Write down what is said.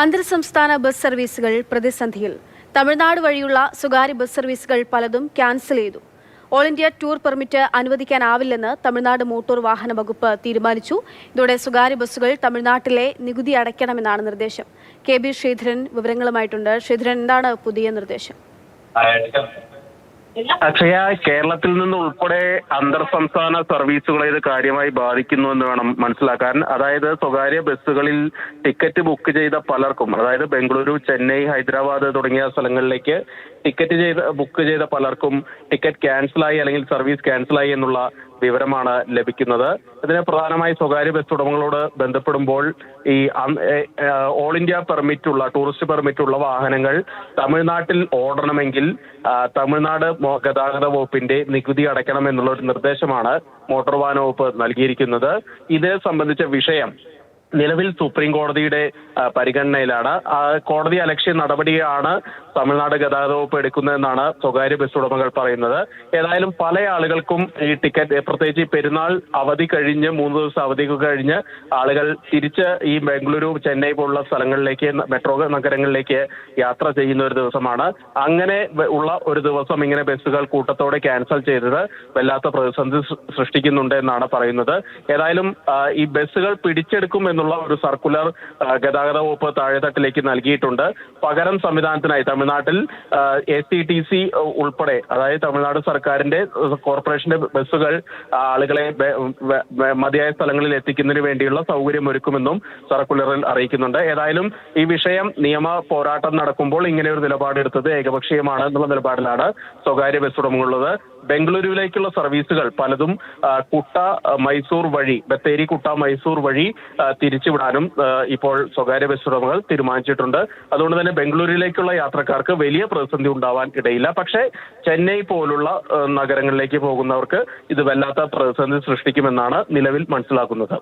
അന്തർ സംസ്ഥാന ബസ് സർവീസുകൾ പ്രതിസന്ധിയിൽ. തമിഴ്നാട് വഴിയുള്ള സ്വകാര്യ ബസ് സർവീസുകൾ പലതും ക്യാൻസൽ ചെയ്തു. ഓൾ ഇന്ത്യ ടൂർ പെർമിറ്റ് അനുവദിക്കാനാവില്ലെന്ന് തമിഴ്നാട് മോട്ടോർ വാഹന വകുപ്പ് തീരുമാനിച്ചു. ഇതോടെ സ്വകാര്യ ബസ്സുകൾ തമിഴ്നാട്ടിലെ നികുതി അടയ്ക്കണമെന്നാണ് നിർദ്ദേശം. കെ ബി ശ്രീധരൻ വിവരങ്ങളുമായിട്ടുണ്ട്. ശ്രീധരൻ എന്താണ് പുതിയ നിർദ്ദേശം? അക്ഷയ കേരളത്തിൽ നിന്ന് ഉൾപ്പെടെ അന്തർ സംസ്ഥാന സർവീസുകളെ ഇത് കാര്യമായി ബാധിക്കുന്നു എന്ന് വേണം മനസ്സിലാക്കാൻ. അതായത് സ്വകാര്യ ബസ്സുകളിൽ ടിക്കറ്റ് ബുക്ക് ചെയ്ത പലർക്കും അതായത് ബംഗളൂരു ചെന്നൈ ഹൈദരാബാദ് തുടങ്ങിയ സ്ഥലങ്ങളിലേക്ക് ടിക്കറ്റ് ചെയ്ത ബുക്ക് ചെയ്ത പലർക്കും ടിക്കറ്റ് ക്യാൻസലായി അല്ലെങ്കിൽ സർവീസ് ക്യാൻസലായി എന്നുള്ള വിവരമാണ് ലഭിക്കുന്നത്. ഇതിന് പ്രധാനമായി സ്വകാര്യ ബസ് ഉടമകളോട് ബന്ധപ്പെടുമ്പോൾ ഈ ഓൾ ഇന്ത്യ പെർമിറ്റ് ഉള്ള ടൂറിസ്റ്റ് പെർമിറ്റ് ഉള്ള വാഹനങ്ങൾ തമിഴ്നാട്ടിൽ ഓടണമെങ്കിൽ തമിഴ്നാട് ഗതാഗത വകുപ്പിന്റെ നികുതി അടയ്ക്കണം എന്നുള്ള ഒരു നിർദ്ദേശമാണ് മോട്ടോർ വാഹന വകുപ്പ് നൽകിയിരിക്കുന്നത്. ഇത് സംബന്ധിച്ച വിഷയം നിലവിൽ സുപ്രീം കോടതിയുടെ പരിഗണനയിലാണ്. കോടതി അലക്ഷ്യ നടപടിയാണ് തമിഴ്നാട് ഗതാഗത വകുപ്പ് എടുക്കുന്നതെന്നാണ് സ്വകാര്യ ബസ് ഉടമകൾ പറയുന്നത്. ഏതായാലും പല ആളുകൾക്കും ഈ ടിക്കറ്റ് പ്രത്യേകിച്ച് പെരുന്നാൾ അവധി കഴിഞ്ഞ് മൂന്ന് ദിവസം അവധി കഴിഞ്ഞ് ആളുകൾ തിരിച്ച് ഈ ബംഗളൂരു ചെന്നൈ പോലുള്ള സ്ഥലങ്ങളിലേക്ക് മെട്രോ നഗരങ്ങളിലേക്ക് യാത്ര ചെയ്യുന്ന ഒരു ദിവസമാണ്. അങ്ങനെ ഉള്ള ഒരു ദിവസം ഇങ്ങനെ ബസ്സുകൾ കൂട്ടത്തോടെ ക്യാൻസൽ ചെയ്തത് വല്ലാത്ത പ്രതിസന്ധി സൃഷ്ടിക്കുന്നുണ്ട് എന്നാണ് പറയുന്നത്. ഏതായാലും ഈ ബസ്സുകൾ പിടിച്ചെടുക്കും എന്നുള്ള ഒരു സർക്കുലർ ഗതാഗത വകുപ്പ് താഴെത്തട്ടിലേക്ക് നൽകിയിട്ടുണ്ട്. പകരം സംവിധാനത്തിനായി തമിഴ്നാട്ടിൽ എ സി ടി സി ഉൾപ്പെടെ അതായത് തമിഴ്നാട് സർക്കാരിന്റെ കോർപ്പറേഷന്റെ ബസ്സുകൾ ആളുകളെ മതിയായ സ്ഥലങ്ങളിൽ എത്തിക്കുന്നതിന് വേണ്ടിയുള്ള സൗകര്യം ഒരുക്കുമെന്നും സർക്കുലറിൽ അറിയിക്കുന്നുണ്ട്. ഏതായാലും ഈ വിഷയം നിയമ പോരാട്ടം നടക്കുമ്പോൾ ഇങ്ങനെ ഒരു നിലപാടെടുത്തത് ഏകപക്ഷീയമാണ് എന്നുള്ള നിലപാടിലാണ് സ്വകാര്യ ബസ് ഉടമകളുള്ളത്. ബംഗളൂരുവിലേക്കുള്ള സർവീസുകൾ പലതും കുട്ട മൈസൂർ വഴി ബത്തേരി കുട്ട മൈസൂർ വഴി തിരിച്ചുവിടാനും ഇപ്പോൾ സ്വകാര്യ ബസ് ഉടമകൾ തീരുമാനിച്ചിട്ടുണ്ട്. അതുകൊണ്ട് തന്നെ ബംഗളൂരുവിലേക്കുള്ള യാത്രക്കാർക്ക് വലിയ പ്രതിസന്ധി ഉണ്ടാവാൻ ഇടയില്ല. പക്ഷേ ചെന്നൈ പോലുള്ള നഗരങ്ങളിലേക്ക് പോകുന്നവർക്ക് ഇത് വല്ലാത്ത പ്രതിസന്ധി സൃഷ്ടിക്കുമെന്നാണ് നിലവിൽ മനസ്സിലാക്കുന്നത്.